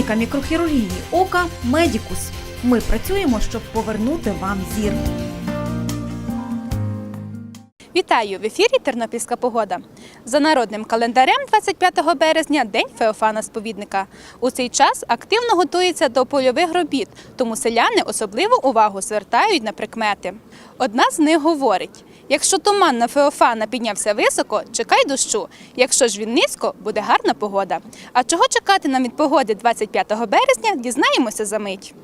Клініка мікрохірургії ока Медікус. Ми працюємо, щоб повернути вам зір. Вітаю в ефірі Тернопільська погода. За народним календарем 25 березня день Феофана Сповідника. У цей час активно готується до польових робіт, тому селяни особливу увагу звертають на прикмети. Одна з них говорить: якщо туман на Феофана піднявся високо, чекай дощу. Якщо ж він низько, буде гарна погода. А чого чекати нам від погоди 25 березня, дізнаємося за мить.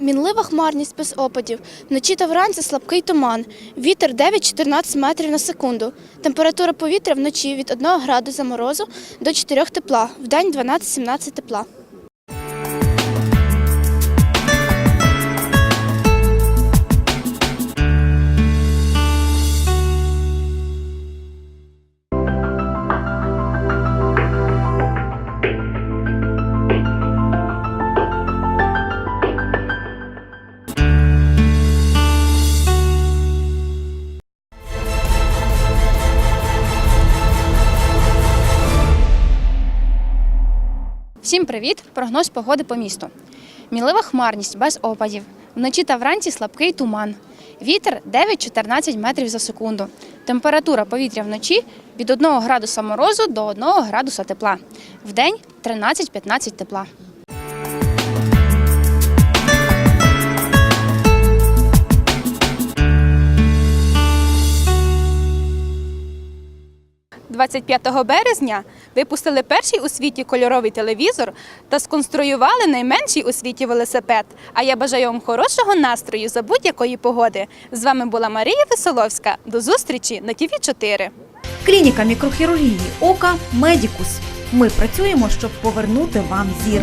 Мінлива хмарність без опадів. Вночі та вранці слабкий туман. Вітер 9-14 метрів на секунду. Температура повітря вночі від 1 градуса морозу до 4 тепла. Вдень 12-17 тепла. Всім привіт! Прогноз погоди по місту. Мілива хмарність без опадів. Вночі та вранці слабкий туман. Вітер 9-14 метрів за секунду. Температура повітря вночі від 1 градуса морозу до 1 градуса тепла. Вдень 13-15 тепла. – 25 березня випустили перший у світі кольоровий телевізор та сконструювали найменший у світі велосипед. А я бажаю вам хорошого настрою за будь-якої погоди. З вами була Марія Веселовська. До зустрічі на ТІВІ 4 Клініка мікрохірургії ока Медікус. Ми працюємо, щоб повернути вам зір.